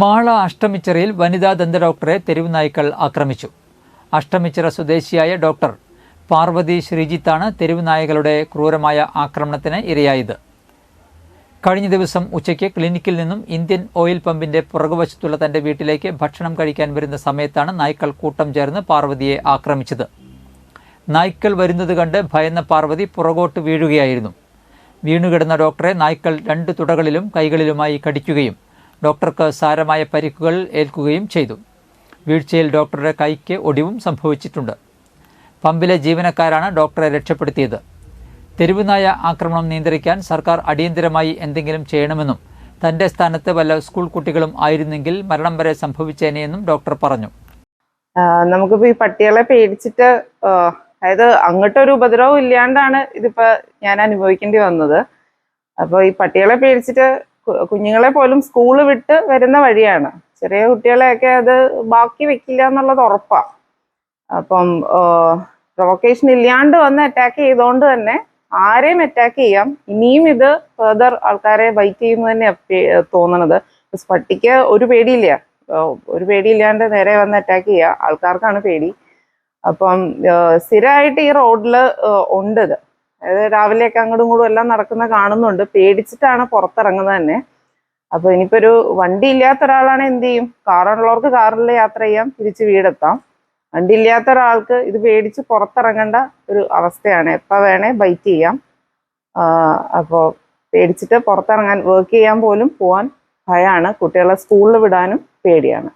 മാള അഷ്ടമിച്ചിറയിൽ വനിതാ ദന്ത ഡോക്ടറെ തെരുവ് നായ്ക്കൾ ആക്രമിച്ചു. അഷ്ടമിച്ചിറ സ്വദേശിയായ ഡോക്ടർ പാർവതി ശ്രീജിത്താണ് തെരുവ് നായകളുടെ ക്രൂരമായ ആക്രമണത്തിന് ഇരയായത്. കഴിഞ്ഞ ദിവസം ഉച്ചയ്ക്ക് ക്ലിനിക്കിൽ നിന്നും ഇന്ത്യൻ ഓയിൽ പമ്പിന്റെ പുറകുവശത്തുള്ള തന്റെ വീട്ടിലേക്ക് ഭക്ഷണം കഴിക്കാൻ വരുന്ന സമയത്താണ് നായ്ക്കൾ കൂട്ടം ചേർന്ന് പാർവതിയെ ആക്രമിച്ചത്. നായ്ക്കൾ വരുന്നത് കണ്ട് ഭയന്ന പാർവതി പുറകോട്ട് വീഴുകയായിരുന്നു. വീണുകിടന്ന ഡോക്ടറെ നായ്ക്കൾ രണ്ട് തുടകളിലും കൈകളിലുമായി കടിക്കുകയും ഡോക്ടർക്ക് സാരമായ പരിക്കുകൾ ഏൽക്കുകയും ചെയ്തു. വീഴ്ചയിൽ ഡോക്ടറുടെ കൈക്ക് ഒടിവും സംഭവിച്ചിട്ടുണ്ട്. പമ്പിലെ ജീവനക്കാരാണ് ഡോക്ടറെ രക്ഷപ്പെടുത്തിയത്. തെരുവുനായ ആക്രമണം നിയന്ത്രിക്കാൻ സർക്കാർ അടിയന്തരമായി എന്തെങ്കിലും ചെയ്യണമെന്നും തന്റെ സ്ഥാനത്ത് വല്ല സ്കൂൾ കുട്ടികളും ആയിരുന്നെങ്കിൽ മരണം വരെ സംഭവിച്ചേനെയെന്നും ഡോക്ടർ പറഞ്ഞു. നമുക്കിപ്പോൾ നമുക്കിപ്പോ ഈ പട്ടികളെ പേടിച്ചിട്ട് അതായത് അങ്ങോട്ടൊരു ഉപദ്രവം ഇല്ലാണ്ടാണ് ഇതിപ്പോൾ ഞാൻ അനുഭവിക്കേണ്ടി വന്നത്. അപ്പോൾ ഈ പട്ടികളെ പേടിച്ചിട്ട് കുഞ്ഞുങ്ങളെ പോലും സ്കൂൾ വിട്ട് വരുന്ന വഴിയാണ്. ചെറിയ കുട്ടികളെയൊക്കെ അത് ബാക്കി വെക്കില്ല എന്നുള്ളത് ഉറപ്പാ. അപ്പം പ്രൊവക്കേഷൻ ഇല്ലാണ്ട് വന്ന് അറ്റാക്ക് ചെയ്തുകൊണ്ട് തന്നെ ആരെയും അറ്റാക്ക് ചെയ്യാം. ഇനിയും ഇത് ഫെർദർ ആൾക്കാരെ ബൈറ്റ് ചെയ്യുന്നു തന്നെ തോന്നണത്. പട്ടിക്ക് ഒരു പേടിയില്ല. ഒരു പേടിയില്ലാണ്ട് നേരെ വന്ന് അറ്റാക്ക് ചെയ്യുക ആൾക്കാർക്കാണ് പേടി. അപ്പം സ്ഥിരമായിട്ട് ഈ റോഡിൽ ഉണ്ട് ഇത്. അതായത് രാവിലെയൊക്കെ അങ്ങോട്ടും ഇങ്ങോട്ടും എല്ലാം നടക്കുന്ന കാണുന്നുണ്ട്. പേടിച്ചിട്ടാണ് പുറത്തിറങ്ങുന്നത് തന്നെ. അപ്പൊ ഇനിയിപ്പോ ഒരു വണ്ടി ഇല്ലാത്ത ഒരാളാണ് എന്ത് ചെയ്യും? കാറുള്ളവർക്ക് കാറിൽ യാത്ര ചെയ്യാം തിരിച്ച് വീടെത്താം. വണ്ടി ഇല്ലാത്ത ഒരാൾക്ക് ഇത് പേടിച്ച് പുറത്തിറങ്ങേണ്ട ഒരു അവസ്ഥയാണ്. എപ്പോൾ വേണേ ബൈറ്റ് ചെയ്യാം. അപ്പോൾ പേടിച്ചിട്ട് പുറത്തിറങ്ങാൻ വർക്ക് ചെയ്യാൻ പോലും പോവാൻ ഭയമാണ് കുട്ടികളെ സ്കൂളിൽ വിടാനും പേടിയാണ്.